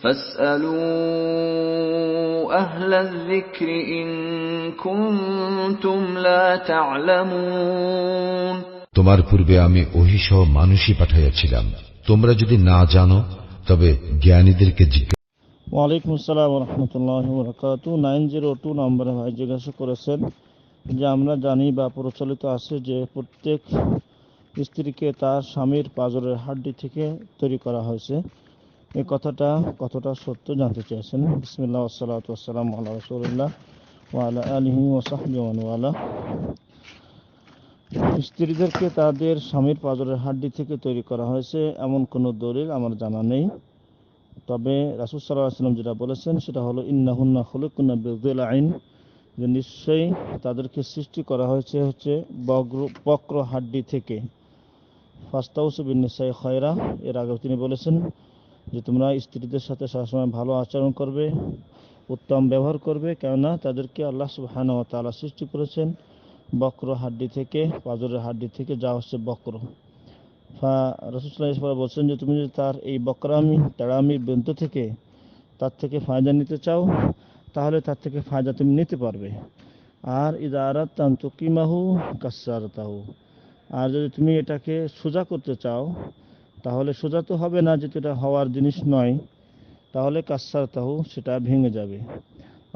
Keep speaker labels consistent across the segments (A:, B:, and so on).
A: فاسألوا أهل الذكر إن كنتم لا تعلمون
B: তোমার পূর্বে আমি ওহিসহ মানুষই পাঠাইয়াছিলাম তোমরা যদি না জানো তবে জ্ঞানীদেরকে জিজ্ঞাসা
C: ওয়ালাইকুম আসসালাম রহমতুল্লাহ বরকাত নাইন জিরো টু নম্বরে ভাই জিজ্ঞাসা করেছেন যে আমরা জানি বা প্রচলিত আছে যে প্রত্যেক স্ত্রীকে তার স্বামীর পাজরের হাড্ডি থেকে তৈরি করা হয়েছে এই কথাটা কতটা সত্য, জানতে চেয়েছেন। বিসমিল্লা আসসালাত আসসালাম আল্লাহ রসুল্লাহ ওয়ালা আলহি ওসাহবি ওয়ালা। স্ত্রীদেরকে তাদের স্বামীর পাজরের হাড্ডি থেকে তৈরি করা হয়েছে, এমন কোনো দলিল আমার জানা নেই। তবে রাসুল সাল্লাহ আসলাম যেটা বলেছেন, সেটা হলো, ইন্নাহুন্না হলুকুন্না বেদুল আইন যে নিশ্চয়ই তাদেরকে সৃষ্টি করা হয়েছে হচ্ছে বগ্র, বক্র হাড্ডি থেকে। ফাস্তাউসবিন নিসাই খয়রা, এর আগে তিনি বলেছেন যে তোমরা স্ত্রীদের সাথে সবসময় ভালো আচরণ করবে, উত্তম ব্যবহার করবে, কেননা তাদেরকে আল্লাহ সুবহান ও তালা সৃষ্টি করেছেন বক্র হাড্ডি থেকে, পাজরের হাড্ডি থেকে, যা হচ্ছে বক্র। রসুল্লাহ বলছেন যে, তুমি যদি তার এই বকরামি, তেড়ামি বৃন্ত থেকে তার থেকে ফায়দা নিতে চাও, তাহলে তার থেকে ফায়দা তুমি নিতে পারবে। আর ইদারাত তান্তুকিমাহু কাসারতাহু আর যদি তুমি এটাকে সোজা করতে চাও তাহলে সোজা তো হবে না যেহেতু এটা হওয়ার জিনিস নয়, তাহলে কাসারতাহু সেটা ভেঙে যাবে।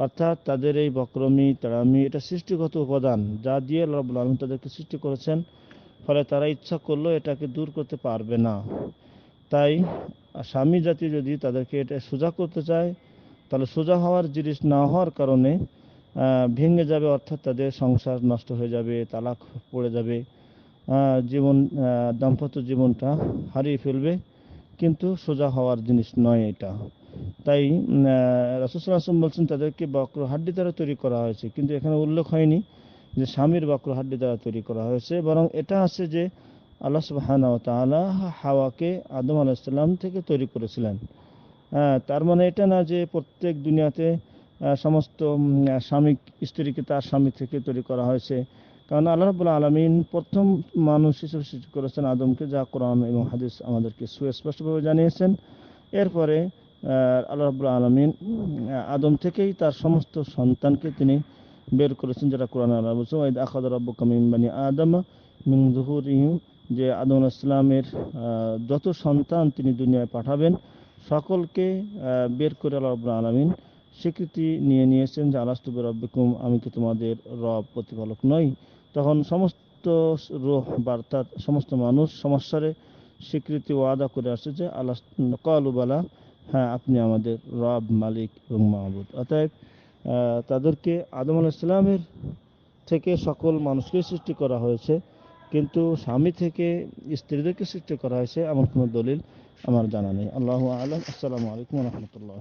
C: অর্থাৎ তাদের এই বক্রমি তেড়ামি এটা সৃষ্টিগত উপাদান, যা দিয়ে রব্বুল আলম তাদেরকে সৃষ্টি করেছেন, ফলে তারা ইচ্ছা করলেও এটাকে দূর করতে পারবে না। তাই স্বামী জাতি যদি তাদেরকে এটা সোজা করতে চায়, তাহলে সোজা হওয়ার জিনিস না হওয়ার কারণে ভেঙে যাবে, অর্থাৎ তাদের সংসার নষ্ট হয়ে যাবে, তালাক পড়ে যাবে। জীবন দাম্পত্য জীবনটা হারিয়ে ফেলবে, কিন্তু সোজা হওয়ার জিনিস নয় এটা। তাই রাসুসাল আসলাম বলছেন তাদেরকে বক্র হাড্ডি দ্বারা তৈরি করা হয়েছে, কিন্তু এখানে উল্লেখ হয়নি যে স্বামীর বক্র হাড্ডি দ্বারা তৈরি করা হয়েছে, বরং এটা আছে যে আল্লাহ সুবাহানা তালা হাওয়াকে আদম আলাহিসাল্লাম থেকে তৈরি করেছিলেন। তার মানে এটা না যে প্রত্যেক দুনিয়াতে সমস্ত স্বামী, স্ত্রীকে তার স্বামী থেকে তৈরি করা হয়েছে কারণ আল্লাহ রবুল্লা আলমিন প্রথম মানুষ হিসেবে সৃষ্টি করেছেন আদমকে, যা কোরআন এবং হাদিস আমাদেরকে সুস্পষ্টভাবে জানিয়েছেন। এরপরে আল্লাহ রবুল্লা আলমিন আদম থেকেই তার সমস্ত সন্তানকে তিনি বের করেছেন, যেটা কোরআন আল্লাহ বলছেন ওয়াইদ আখাদ রব্বু কামিন বানি আদম মিন জুহুর যে আদম ইসলামের যত সন্তান তিনি দুনিয়ায় পাঠাবেন, সকলকে বের করে আল্লাহ রব্বুল আলমিন স্বীকৃতি নিয়ে নিয়েছেন যে আলাস্তুবে রব্বিকুম আমি কি তোমাদের রব প্রতিপালক নই? তখন সমস্ত রোহ বার্তা সমস্ত মানুষ সমস্যারে স্বীকৃতি ওয়াদা করে আসছে যে আল্লাহ কলুবালা হ্যাঁ আপনি আমাদের রব, মালিক এবং মাহবুদ। অতএব তাদেরকে আদম আল ইসলামের থেকে সকল মানুষকে সৃষ্টি করা হয়েছে, কিন্তু স্বামী থেকে স্ত্রীদেরকে সৃষ্টি করা হয়েছে এমন কোনো দলিল আমার জানা নেই। আল্লাহ আলম। আসসালামু আলাইকুম রহমতুল্লাহ